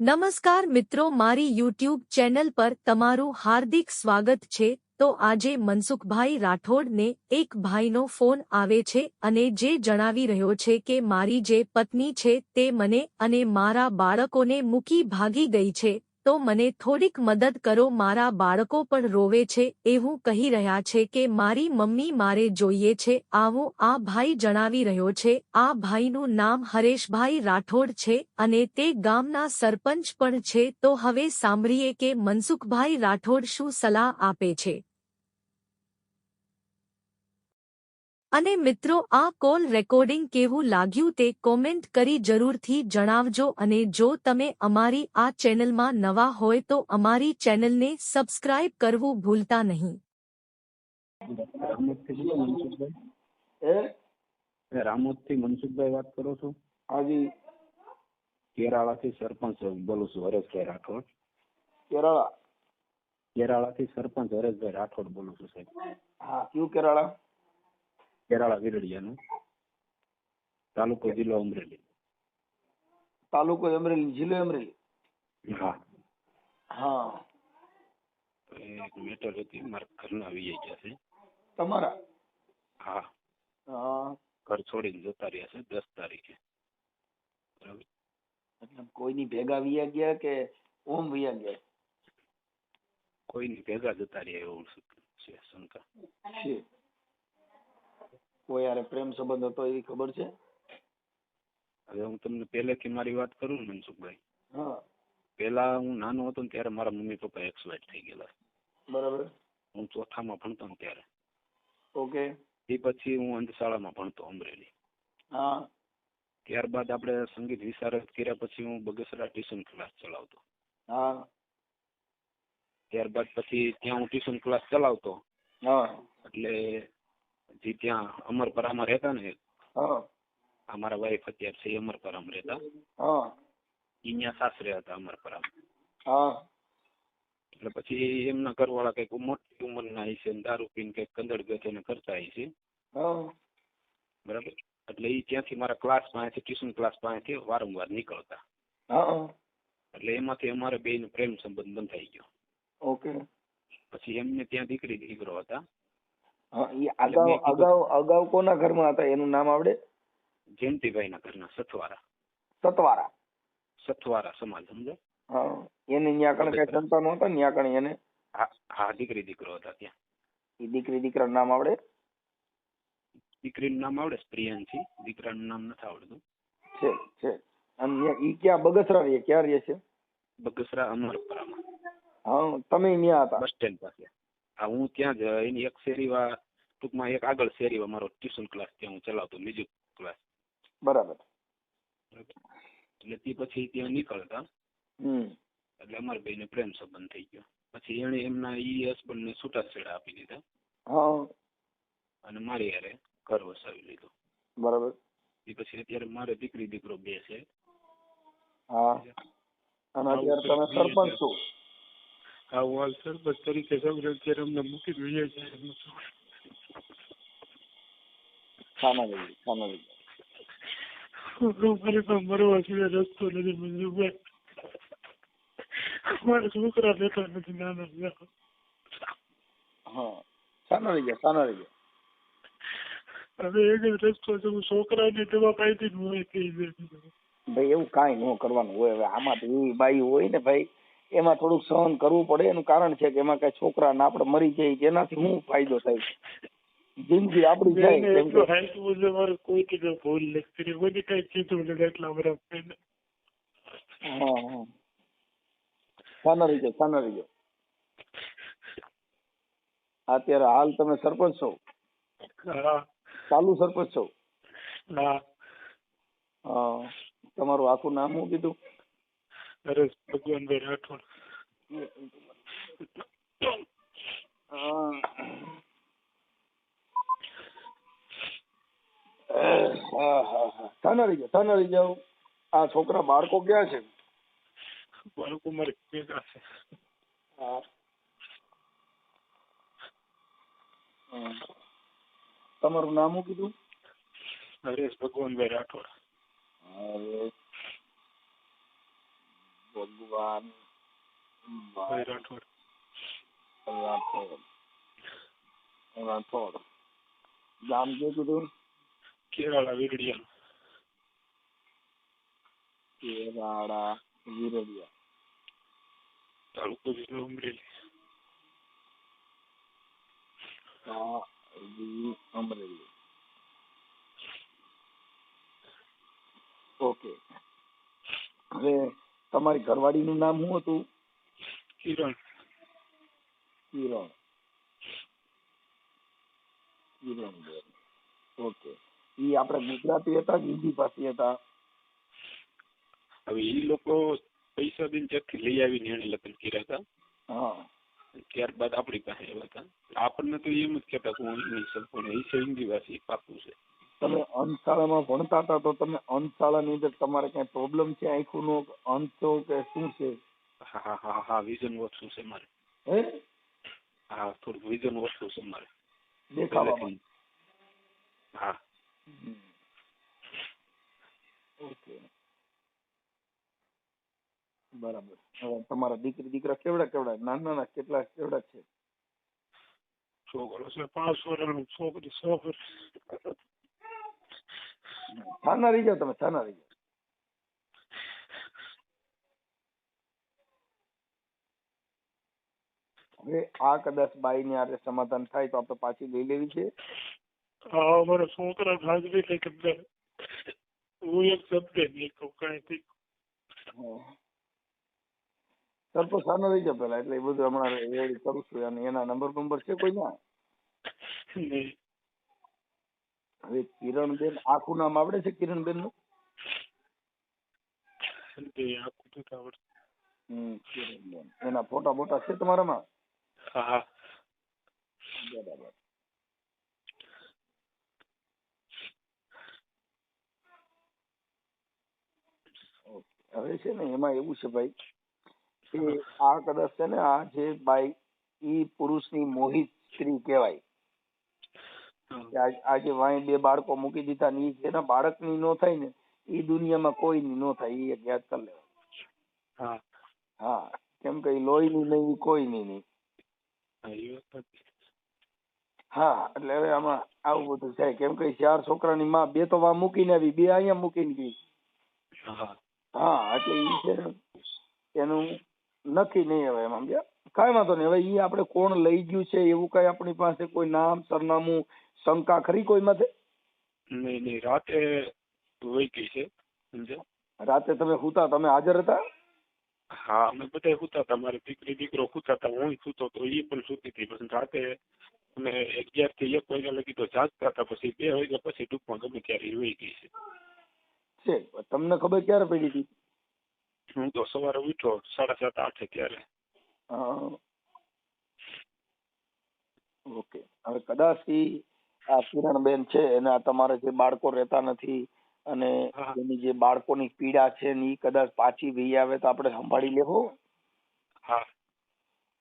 નમસ્કાર મિત્રો, મારી યુટ્યુબ ચેનલ પર તમારું હાર્દિક સ્વાગત છે. તો આજે મનસુખભાઈ રાઠોડને એક ભાઈનો ફોન આવે છે અને જે જણાવી રહ્યો છે કે મારી જે પત્ની છે તે મને અને મારા બાળકોને મૂકી ભાગી ગઈ છે. તો મને થોડીક મદદ કરો, મારા બાળકો પણ રોવે છે એવું કહી રહ્યા છે કે મારી મમ્મી મારે જોઈએ છે, આવું આ ભાઈ જણાવી રહ્યો છે, આ ભાઈનું નામ હરેશભાઈ રાઠોડ છે અને તે ગામના સરપંચ પણ છે, તો હવે સાંભળીએ કે મનસુખભાઈ રાઠોડ શું સલાહ આપે છે. અને મિત્રો આ કોલ રેકોર્ડિંગ કેવું લાગ્યું તે કોમેન્ટ કરી જરૂરથી જણાવજો અને જો તમે અમારી આ ચેનલમાં નવા હોય તો અમારી ચેનલને સબસ્ક્રાઇબ કરવું ભૂલતા નહીં. રામોદથી મનસુખભાઈ વાત કરો છો? હાજી. કેરાળાથી સરપંચ બોલું છું હરેશભાઈ રાઠોડ. કેરાળા. કેરાળાથી સરપંચ હરેશભાઈ રાઠોડ બોલું છું સાહેબ. હા કયું કેરાળા? કેરાળા વિરડિયાનું તાલુકો જિલ્લો અમરેલી તાલુકો અમરેલી જિલ્લો અમરેલી હા હા એક મેટર હતી મારા ઘરના આવી ગયા છે તમારા હા હા ઘર છોડીને જતા રહ્યા છે દસ તારીખે બરાબર મતલબ કોઈની ભેગા વિયા ગયા કે ઓમ વિયા ગયા કોઈની ભેગા જતા રહ્યા એવું છે શંકા છે કોઈ યારે પ્રેમ સંબંધ હતો એ ખબર છે? હવે હું તમને પહેલેથી મારી વાત કરું ને મનસુખભાઈ. હા. પહેલા હું નાનો હતો ને ત્યારે મારા મમ્મી પપ્પા એક્સપાયર થઈ ગયેલા. બરાબર. હું ચોથામાં ભણતો ને ત્યારે. ઓકે. એ પછી હું અંધશાળામાં ભણતો અમરેલી. હા. ત્યારબાદ આપણે સંગીત વિશારદ કર્યા પછી હું બગસરા ટ્યુશન ક્લાસ ચલાવતો. હા. ત્યારબાદ પછી ત્યાં હું ટ્યુશન ક્લાસ ચલાવતો. હા. એટલે જે ત્યાં અમરપરામાં રહેતા ને? અમારા વાઈફ અત્યારે છે અમરપરામાં રહેતા. અહીંયા સાસરે હતા અમરપરામાં એટલે પછી એમના ઘરવાળા કંઈક મોટી ઉંમરના હશે દારૂ પીને કંઈક કંદડ ગચેને કરતા હશે હા. બરાબર? એટલે એ ત્યાંથી મારા ક્લાસ પાસેથી ટ્યુશન ક્લાસ પાસેથી વારંવાર નીકળતા. એટલે એમાંથી અમારે બે પ્રેમ સંબંધ બંધાઈ ગયો. ઓકે. પછી એમને ત્યાં દીકરી દીકરો હતા. હા એ અગાઉ અગાઉ અગાઉ કોના ઘરમાં હતા? એનું નામ આવડે? જયંતિભાઈના ઘરના સથવારા. સતવારા સથવારા સમાજ સમજો હા એને કણે કઈ સંતાનો હતા કણે એને? હા હા દીકરી દીકરો હતા ત્યાં. એ દીકરી દીકરાનું નામ આવડે? દીકરીનું નામ આવડે પ્રિયાંશી દીકરાનું નામ નથી આવડતું. છે છે. અને એ ક્યાં બગસરા રહે ક્યાં રહે છે? બગસરા અમરપરામાં. હા તમે ન્યા હતા? બસ સ્ટેન્ડ પાસે. હા ત્યાં જ એની એક શેરીમાં ટૂંકમાં એક આગળ શેરીમાં મારો ટ્યુશન ક્લાસ ત્યાં હું ચલાવતો મ્યુઝિક ક્લાસ બરાબર. એટલે તે પછી ત્યાં નીકળતા. એટલે અમારા બેયને પ્રેમ સંબંધ થઈ ગયો. પછી એણે એમના ઈ હસબન્ડને છૂટાછેડા આપી દીધા. અને મારી હારે ઘર વસાવી લીધું. બરાબર. એ પછી અત્યારે મારે દીકરી દીકરો બે છે. હા. અને અત્યારે તમે સરપંચ છો. હું હાલ સરપંચ તરીકે સૌ અત્યારે અમને મૂકી દઈએ છીએ. લઈ મરવા સિવાય રસ્તો નથી મંજુભાઈ મારા છોકરા લેતા નથી નાના. હા સાના ગયા સાના ગયા હવે એક જ રસ્તો છે હું છોકરાની દવા પાઈથી હું કહી દે ભાઈ એવું કાંઈ ન કરવાનું હોય. હવે આમાં તો એવી બાઈ હોય ને ભાઈ એમાં થોડુંક સહન કરવું પડે. એનું કારણ છે કે એમાં કઈ છોકરા ને આપણે મરી જાય જેનાથી શું ફાયદો થાય જિંદગી આપડી જાય કેમ કે હાઈટવું છે મારે કોઈ કીધું ભૂલ નથી બધી કઈ કીધું નથી એટલા બધા હા હા. સાના રહી સાના રહી અત્યારે હાલ તમે સરપંચ છો? હા. ચાલુ સરપંચ છો? હા. તમારું આખું નામ શું કીધું? નરેશ ભગવાનભાઈ રાઠોડ. જાઓ સાના રહી જાઓ આ છોકરા બાળકો ક્યાં છે? બાળકો મારે ભેગા છે. તમારું નામ કીધું? નરેશ ભગવાનભાઈ રાઠોડ. હરેશ ભગવાન રાઠોડ. રાઠોડ. રાઠોડ. ગામ જે કીધું? કેરાળા વીરડિયા. કેરાળા વિરડિયા. તાલુકો જિલ્લો અમરેલી. અમરેલી. ઓકે. હવે તમારી ઘરવાળીનું નામ શું હતું? કિરણ. કિરણ. કિરણ ઓકે. ઈ આપણે ગુજરાતી હતા કે હિન્દી ભાષી હતા? હવે ઈ લોકો પૈસા દિન ચક્કી લઈ આવીને એને લગ્ન કર્યા હતા? હા. ત્યારબાદ આપણી પાસે આવ્યા હતા. આપણને તો એમ જ કહેતા કે હું ઇંગ્લિશ સંપૂર્ણ એ છે હિન્દી ભાષી પાકું છે. તમે અંતશાળામાં ભણતા હતા તો તમે અંતશાળાની અંદર તમારે કઈ પ્રોબ્લેમ છે? આંખોનો અંતો કે શું છે? હા હા હા હા વિઝન ઓછું છે મારે. હે? હા થોડુંક વિઝન ઓછું છે મારે. દેખાવામાં. હા. ઓકે. બરાબર. હવે તમારા દીકરી દીકરા કેવડા કેવડા? નાના નાના કેટલા કેવડા છે? છોકરો છે પાંચ વર્ષ છોકરી સો વર્ષ. છાના રહી જાઓ તમે છાના રહી જાઓ હવે આ કદાચ બાઈ ને આરે સમાધાન થાય તો આપણે પાછી લઈ લેવી છે. હા અમારા છોકરા હાજરી છે કે હું એક શબ્દ નહીં કહું કઈ સરપંચ સાનો રહી જાવ પેલા એટલે એ બધું હમણાં કરું છું. અને એના નંબર નંબર છે કોઈ ના? નહીં. હવે કિરણબેન આખું નામ આવડે છે કિરણબેનનું કિરણબેન. એના ફોટા બોટા છે તમારામાં? હા. બરાબર. હવે છે ને એમાં એવું છે ભાઈ કે આ કદાચ છે ને આ જે બાઈ ઈ પુરુષની મોહિત સ્ત્રી કહેવાય કે આજે વાય બે બાળકો મૂકી દીધા ને ઈ જેના બાળકની નો થાય ને ઈ દુનિયામાં કોઈની નો થાય ઈ એક યાદ કરી લેવાનું. હા. હા કેમ કે લોહીની નહીં કોઈની નહીં. હા એ એટલે હવે આમાં આવું બધું છે. કેમ કે ચાર છોકરાની માં બે તો વા મૂકીને આવી બે અહીંયા મૂકીને ગઈ. હા. હા એટલે ઈ છે એનું નથી નહીં હવે એમાં સમજ્યા? કાંઈ વાંધો નહીં. હવે ઈ આપણે કોણ લઈ ગયું છે એવું કઈ આપણી પાસે કોઈ નામ સરનામું શંકા ખરી કોઈ માથે નહીં નહીં રાતે વહી ગઈ છે સમજ્યા રાતે તમે હુતા તમે હાજર હતા હા અમે બધા સૂતા હતા મારી દીકરી દીકરો સૂતા હતા હું સૂતો તો એ પણ સૂતી હતી પછી રાતે અમે અગિયારથી એક વાગ્યા લગી તો જાગતા હતા પછી બે વાગ્યા પછી ટૂંકમાં ગમે ત્યારે ઈ વહી ગઈ છે છે તમને ખબર ક્યારે પડી હતી હું તો સવારે ઉઠ્યો સાડા સાત આઠે ત્યારે હા. ઓકે હવે કદાચ ઈ આ કિરણબેન છે એના તમારે જે બાળકો રહેતા નથી અને એની જે બાળકોની પીડા છે ને એ કદાચ પાછી ભઈ આવે તો આપણે સંભાળી લેવો? હા.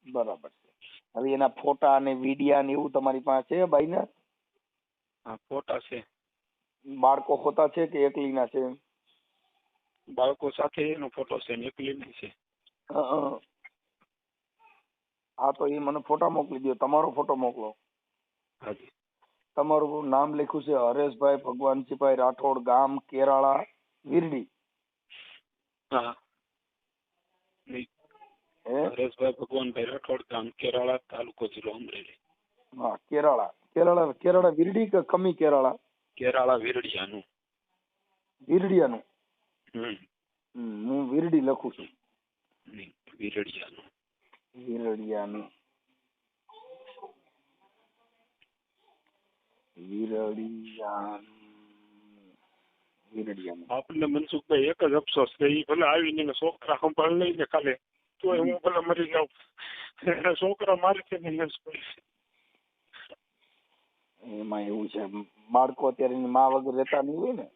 બરાબર છે. હવે એના ફોટા અને વિડિયા ને એવું તમારી પાસે છે બાઈના હા ફોટા છે. બાળકો હોતા છે કે એકલીના છે બાળકો સાથે એનો ફોટો છે ને એકલી નહીં છે. હા તો એ મને ફોટા મોકલી દો તમારો ફોટો મોકલો. હાજી. તમારું નામ લખ્યું છે હરેશભાઈ ભગવાનજીભાઈ રાઠોડ ગામ કેરાળા વીરડી. હરેશભાઈ ભગવાનભાઈ રાઠોડ ગામ કેરાળા તાલુકો જિલ્લો અમરેલી. હા કેરાળા. કેરાળા કેરાળા વીરડી કે કમી કેરાળા? કેરાળા વીરડિયાનું. વિરડિયાનું? હું વીરડી લખું છું. વીરડિયાનું. વિરડિયાનું. વિરડિયાનું આપણને મનસુખભાઈ એક જ અફસોસ છે એ ભલે આવીને એના છોકરા સંભાળ લઈને કાલે તો હું ભલે મરી જાઉં. એના છોકરા મારી છે નહીં એમાં એવું છે બાળકો અત્યારે એની મા વગર રહેતા નહીં હોય ને?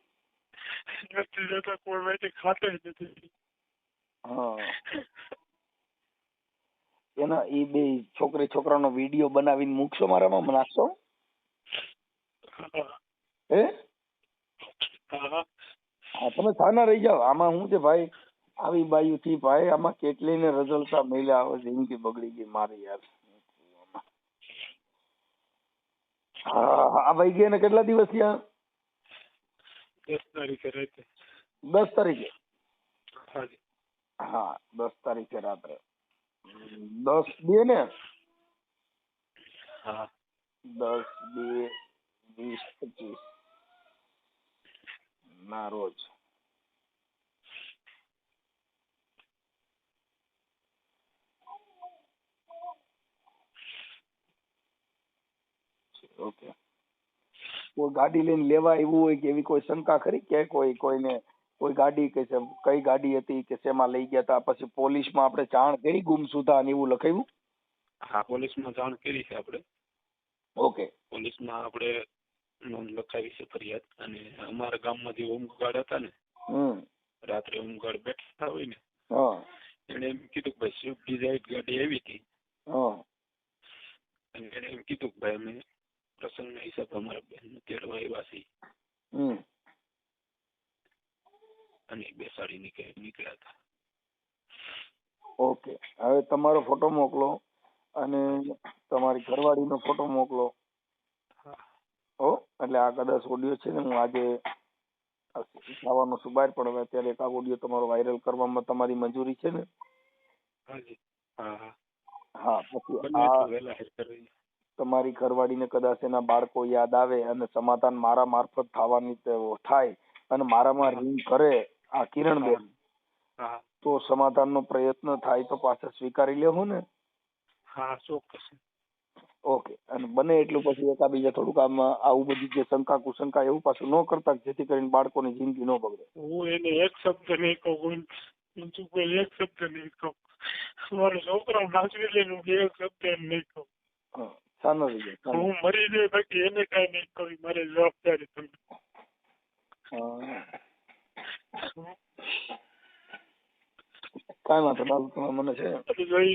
નથી રહેતા કોઈ વેટી ખાતે જ નથી. હા. એના એ બે છોકરી છોકરાનો વીડિયો બનાવીને મૂકશો મારામાં નાખશો હા? હે હા હા તમે થાના રહી જાઓ. આમાં શું છે ભાઈ? આવી બાયુથી ભાઈ આમાં કેટલીને રઝળતા મળ્યા હવે જિંદગી બગડી ગઈ મારી યાર. હા આ ભાઈ ગયા ને કેટલા દિવસ થયા દસ તારીખે રાતે. દસ તારીખે? હાજી. હા દસ તારીખે રાત્રે. દસ બે ને? હા. દસ બે વીસ પચીસ ના રોજ ઓકે. કોઈ ગાડી લઈને લેવા આવ્યું હોય કે એવી કોઈ શંકા ખરી? કે કોઈ કોઈને કોઈ ગાડી કે છે કઈ ગાડી હતી કે શેમાં લઈ ગયા હતા? પછી પોલીસમાં આપણે જાણ કરી ગુમસુદા ને એવું લખાયું? હા પોલીસમાં જાણ કરી છે આપણે. ઓકે. પોલીસમાં આપણે નોંધ લખાવી છે ફરિયાદ. અને અમારા ગામમાં જે હોમગાર્ડ હતા ને રાત્રે હોમગાર્ડ બેઠા હોય ને હા. એને એમ કીધું કે ભાઈ સ્વિફ્ટ ડિઝાયર ગાડી આવી હતી. હા. અને એને એમ કીધું કે ભાઈ અમે પ્રસંગના હિસાબે અમારા બેન તેડવા આવ્યા છીએ. અને બેસાડી નીકળે નીકળ્યા હતા. ઓકે. હવે તમારો ફોટો મોકલો અને તમારી ઘરવાળીનો ફોટો મોકલો. એટલે આ કદાચ ઓડિયો છે ને હું આજે આ છું બહાર પણ હવે અત્યારે એક આ ઓડિયો તમારો વાયરલ કરવામાં તમારી મંજૂરી છે ને? હા પછી આ તમારી ઘરવાળીને કદાચ એના બાળકો યાદ આવે અને સમાધાન મારા મારફત થવાની થાય અને મારામાં રિંગ કરે આ કિરણબેન હા તો સમાધાનનો પ્રયત્ન થાય તો પાછા સ્વીકારી લેવું ને? હા ચોક્કસ. ઓકે અને બને એટલું પછી એકાબીજા થોડુંક આમ આવું બધું જે શંકા કુશંકા એવું પાછું ન કરતા જેથી કરીને બાળકોની જિંદગી ન બગડે. હું એને એક શબ્દ નહીં કહું મનસુખભાઈ એક શબ્દ નહીં કહું. મારો છોકરો નાચવી લઈને હું એક શબ્દ એમ નહીં કહું. હા, મરી જાય બાકી એને કઈ નહીં કહું મારી જવાબદારી તમે. કાંઈ વાંધો ના તમે મને છે.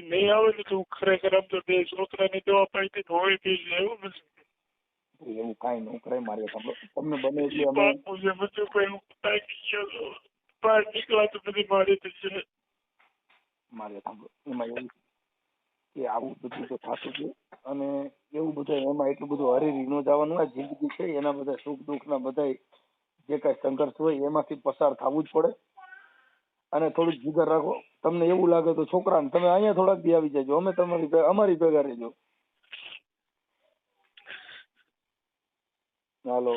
નહીં આવે ને તો હું ખરેખર આમ તો બે છોકરાને દવા પાઈ હોય તે એવું નથી એવું કાંઈ ન કરાય મારે તમને બને એટલે અમે બાપુ છે કોઈ હું થાકી ગયો બહાર નીકળા તો બધી મારી મારે સાંભળો. એમાં એવું કે આવું બધું તો થતું છે અને એવું બધું એમાં એટલું બધું હરી ન જવાનું આ જિંદગી છે એના બધા સુખ દુઃખ ના બધા જે કાંઈ સંઘર્ષ હોય એમાંથી પસાર થવું જ પડે. અને થોડુંક જીગર રાખો. તમને એવું લાગે તો છોકરાને તમે અહીંયા થોડાક દી આવી જજો. અમે તમારી અમારી ભેગા રહેજો. હાલો.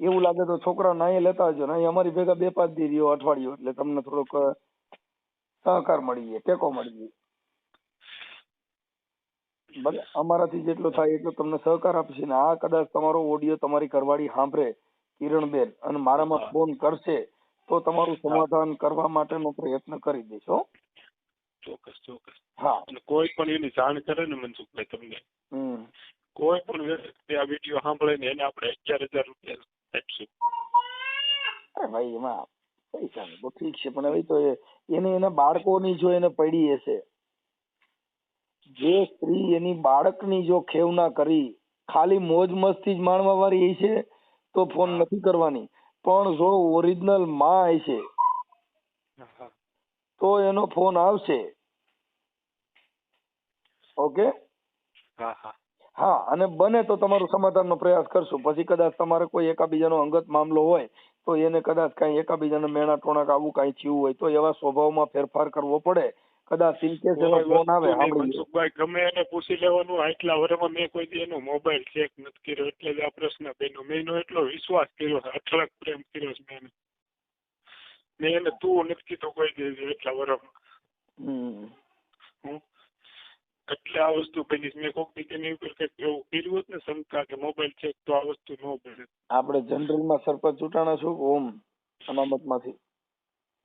એવું લાગે તો છોકરાને અહીંયા લેતા આવજો. ને અહીંયા અમારી ભેગા બે પાંચ દી રહ્યો અઠવાડિયું. એટલે તમને થોડોક સહકાર મળી જાય, ટેકો મળી જાય. ભલે અમારાથી જેટલો થાય એટલો તમને સહકાર આપશે. ને આ કદાચ તમારો ઓડિયો તમારી ઘરવાળી સાંભળે કિરણબેન. અને મારામાં ફોન કરશે. તો તમારું સમાધાન કરવા માટેનો પ્રયત્ન કરી દઈશ ચોક્કસ ચોક્કસ. હા. અને કોઈ પણ એની જાણ કરે ને મનસુખભાઈ તમને. કોઈ પણ વ્યક્તિ આ વીડિયો સાંભળે ને એને આપણે અગિયાર હજાર રૂપિયા આપશું. અરે ભાઈ એમાં પૈસા તો ઠીક છે પણ હવે તો એ- એને એના બાળકોની જો એને પડી હશે જે સ્ત્રી એની બાળકની જો ખેવના કરી ખાલી મોજ મસ્તી જ માણવા વાળી છે તો ફોન નથી કરવાની. પણ જો ઓરિજિનલમાં હશે તો એનો ફોન આવશે. ઓકે હા હા. હા અને બને તો તમારું સમાધાનનો પ્રયાસ કરશું. પછી કદાચ તમારે કોઈ એકાબીજાનો અંગત મામલો હોય તો એને કદાચ કાંઈ એકાબીજાને મેણા ટોણાક આવું કાંઈ થયું હોય તો એવા સ્વભાવમાં ફેરફાર કરવો પડે. કદાચ ઇનકેસ એનો ફોન આવે. મનસુખભાઈ ગમે એને પૂછી લેવાનું આટલા વર્ષમાં મેં કોઈ દી એનો મોબાઈલ ચેક નથી કર્યો એટલે જ આ પ્રશ્ન બેનો મેં એનો એટલો વિશ્વાસ કર્યો છે અઠળક પ્રેમ કર્યો છે મેં મેં એને તું નથી કીધું કોઈ દી એટલા વર્ષમાં હમ. એટલે આ વસ્તુ બની મેં કોક તેની ઉપર કંઈક એવું કર્યું હોત ને શંકા કે મોબાઈલ ચેક તો આ વસ્તુ ન બને. આપણે જનરલમાં સરપંચ ચૂંટાણા છું ઓમ ઓમ અનામતમાંથી.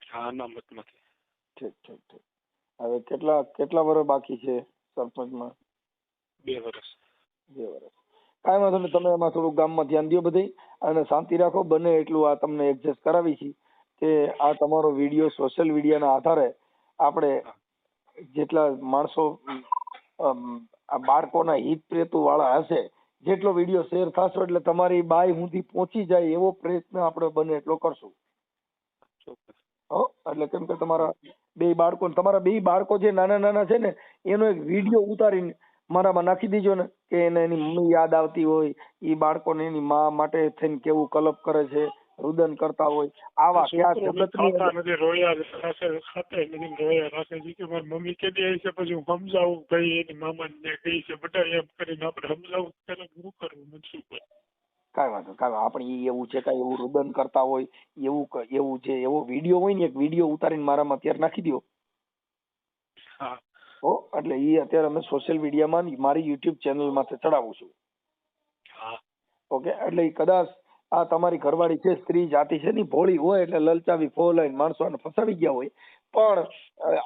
હા અનામતમાંથી. ઠીક ઠીક ઠીક. હવે કેટલા કેટલા વર્ષ બાકી છે સરપંચમાં? બે વર્ષ બે વર્ષ કાંઈ વાંધો નહીં તમે એમાં થોડું ગામમાં ધ્યાન દો બધી અને શાંતિ રાખો બને એટલું આ તમને એડજસ્ટ કરાવી છે કે આ તમારો વીડિયો સોશિયલ મીડિયાના આધારે આપણે જેટલા માણસો આ બાળકોના હિત પ્રેતુ વાળા હશે જેટલો વીડિયો શેર થશે એટલે તમારી બાય સુધી પહોંચી જાય એવો પ્રયત્ન આપણે બને એટલો કરશું. એટલે કેમ કે તમારા બે બાળકો તમારા બે બાળકો જે નાના નાના છે ને એનો એક વીડિયો ઉતારીને મારામાં નાખી દીજો ને કે એને એની મમ્મી યાદ આવતી હોય એ બાળકોને એની મા માટે થઈને કેવું કલપ કરે છે રુદન કરતા હોય આવા ક્યાં જગત રોયા રાસે ખાતે નથી રોયા રાસે જી કે મારી મમ્મી કેદી આવી છે પછી હું સમજાવું કઈ એની મામા ને કહી છે બધા એમ કરીને આપણે સમજાવું ત્યારે શું કરવું મનસુખભાઈ કાંઈ વાંધો કાંઈ વાંધો. આપણે એવું છે કાંઈ એવું રુદન કરતા હોય એવું એવું જે એવો વીડિયો હોય ને એક વીડિયો ઉતારીને મારામાં અત્યારે નાખી દો હા. એટલે ઈ અત્યારે અમે સોશિયલ મીડિયામાં મારી યુટ્યુબ ચેનલ માથે ચડાવું છું. હા. ઓકે? એટલે એ કદાચ આ તમારી ઘરવાળી છે સ્ત્રી જાતિ છે ને ભોળી હોય એટલે લલચાવી ફોલાઈને માણસો આને ફસાવી ગયા હોય પણ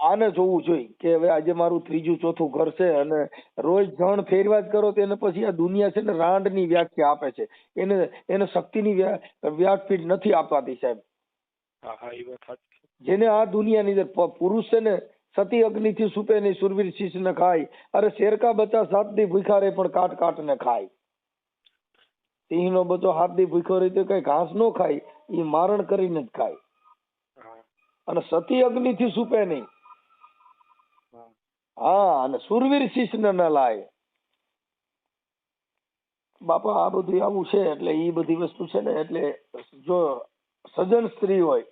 આને જોવું જોઈએ કે હવે આજે મારું ત્રીજું ચોથું ઘર છે અને રોજ જણ ફેરવા જ કરો તો એને પછી આ દુનિયા છે ને રાંડની વ્યાખ્યા આપે છે. એને એને શક્તિની વ્યાખ્યા નથી આપવાતી સાહેબ. હા હા એ વાત જેને આ દુનિયાની અંદર પુરુષ છે ને સતી અગ્નિથી સુપે નહીં સુરવીર શીશ ને ખાય અરે શેરકા બચ્ચા સાત દી ભૂખા રહે પણ કાટ કાટ ને ખાય. સિંહનો બચ્ચો હાથ દી ભૂખ્યો રહે તો કઈ ઘાસ નો ખાય એ મારણ કરીને જ ખાય. અને સતી અગ્નિથી સુપે નહીં. હા. અને સુરવીર શીશ ને લાય. બાપા આ બધું આવું છે એટલે એ બધી વસ્તુ છે ને એટલે જો સજન સ્ત્રી હોય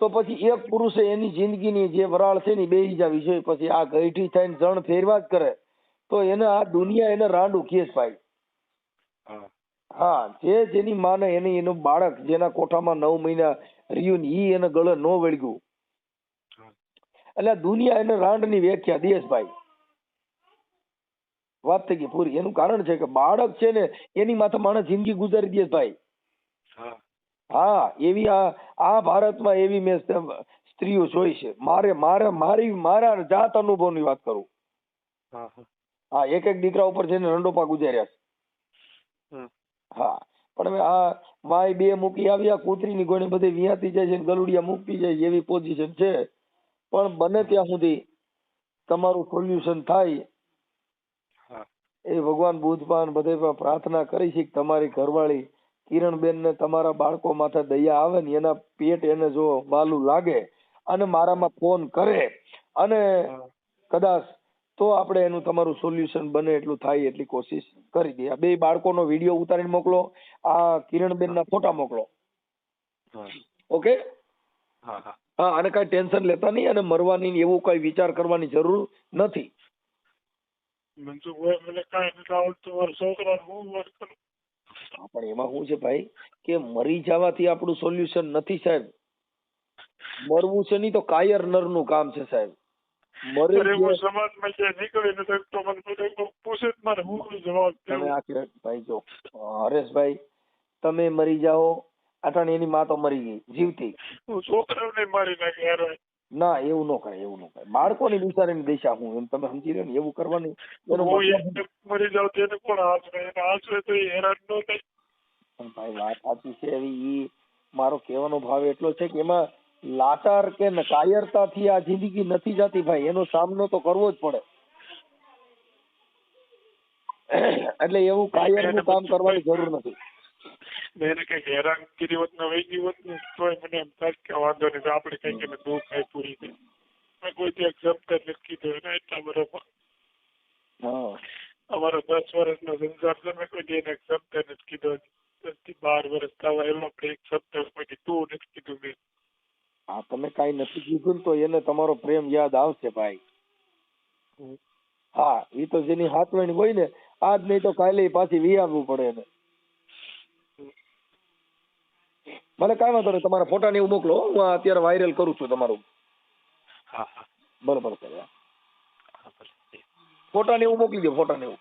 તો પછી એક પુરુષે એની જિંદગીની જે વરાળ છે ને બે જવી જોઈએ. પછી આ ગઈઠી થઈને જણ ફેરવા જ કરે તો એને આ દુનિયા એને રાંડું કેસ ભાઈ. હા. હા જે જેની માને એની એનું બાળક જેના કોઠામાં નવ મહિના રહ્યું ને ઈ એને ગળે નો વળગ્યું. એટલે દુનિયા એને રાંડની વ્યાખ્યા દિયેશભાઈ વાત થઈ ગઈ પૂરી. એનું કારણ છે કે બાળક છે ને એની માથે માણસ જિંદગી ગુજારી દે ભાઈ. હા. એવી આ આ ભારતમાં એવી મેં સ્ત્રીઓ જોઈ છે. મારે મારે મારી મારા જાત અનુભવની વાત કરું. હા એક એક દીકરા ઉપર જઈને રંડોપા ગુજાર્યા છે. હા. પણ હવે આ વાય બે મૂકી આવ્યા કૂતરીની ગોળે બધી વિયાતી જાય છે ગલુડિયા મૂકી જાય એવી પોઝિશન છે. પણ બને ત્યાં સુધી તમારું સોલ્યુશન થાય. એ ભગવાન બુધપાન બધે પ્રાર્થના કરી છે કે તમારી ઘરવાળી કિરણબેન ને તમારા બાળકો માથે દયા આવે ને એના પેટ એને જો વાલું લાગે અને મારામાં ફોન કરે અને કદાચ તો આપણે એનું તમારું સોલ્યુશન બને એટલું થાય એટલી કોશિશ કરી દઈએ. બે બાળકોનો વીડિયો ઉતારીને મોકલો. આ કિરણબેનના ફોટા મોકલો. હા. ઓકે? હા અને કઈ ટેન્શન લેતા નહીં અને મરવાની ને એવું કઈ વિચાર કરવાની જરૂર નથી. મને કાંઈ નથી આવડતું મારા છોકરાને હું વાત પણ એમાં શું છે ભાઈ? કે મરી જવાથી આપણું સોલ્યુશન નથી સાહેબ. મરવું છે નહીં તો કાયર નરનું કામ છે સાહેબ. મરી અરે સમાજમાં ક્યાંય નીકળી નથી શકતો. મને પૂછે જ હું જવાબ તમે આખી ભાઈ જો હરેશભાઈ તમે મરી જાઓ અટાણે એની માં તો મરી ગઈ જીવતી. હું છોકરાઓને મારી નાખે યાર ના એવું ન કરે એવું ન કરે બાળકોની બિચારીની દિશા હું એમ તમે સમજી રહ્યો ને એવું કરવાની મરી જાવ તેને કોણ આશરે એને આશરે તો હેરાન ન થાય. પણ ભાઈ વાત સાચી છે એવી ઈ મારો કહેવાનો ભાવ એટલો છે કે એમાં લાચાર કે કાયરતાથી આ જિંદગી નથી જતી ભાઈ એનો સામનો તો કરવો જ પડે. એટલે એવું કાયરનું કામ કરવાની જરૂર નથી. એને કંઈક હેરાનગીરી હોત ને વહી હોત ને તોય મને એમ થાય કે વાંધો નહીં આપણે કંઈક એને દુઃખ થાય પૂરી થાય મેં કોઈ તે શબ્દ નથી કીધો એને એટલા બરોબર. હા. અમારો દસ વર્ષનો સંસાર છે મેં કોઈ એને શબ્દ નથી કીધો. દસથી બાર વર્ષ થવા એમાં આપણે શબ્દ કોઈ તું નથી કીધું મેં. હા તમે કાંઈ નથી કીધું તો એને તમારો પ્રેમ યાદ આવશે ભાઈ. હા એ તો જેની હાથવણી હોય ને આજ નહીં તો કાલે પાછી વિયાવવું પડે એને. મને કાંઈ વાંધો નહીં તમારા ફોટા ને એવું મોકલો હું. અત્યારે વાયરલ કરું છું તમારું. હા હા. બરોબર ભલે. ફોટા ને એવું મોકલી દો ફોટા ને એવું.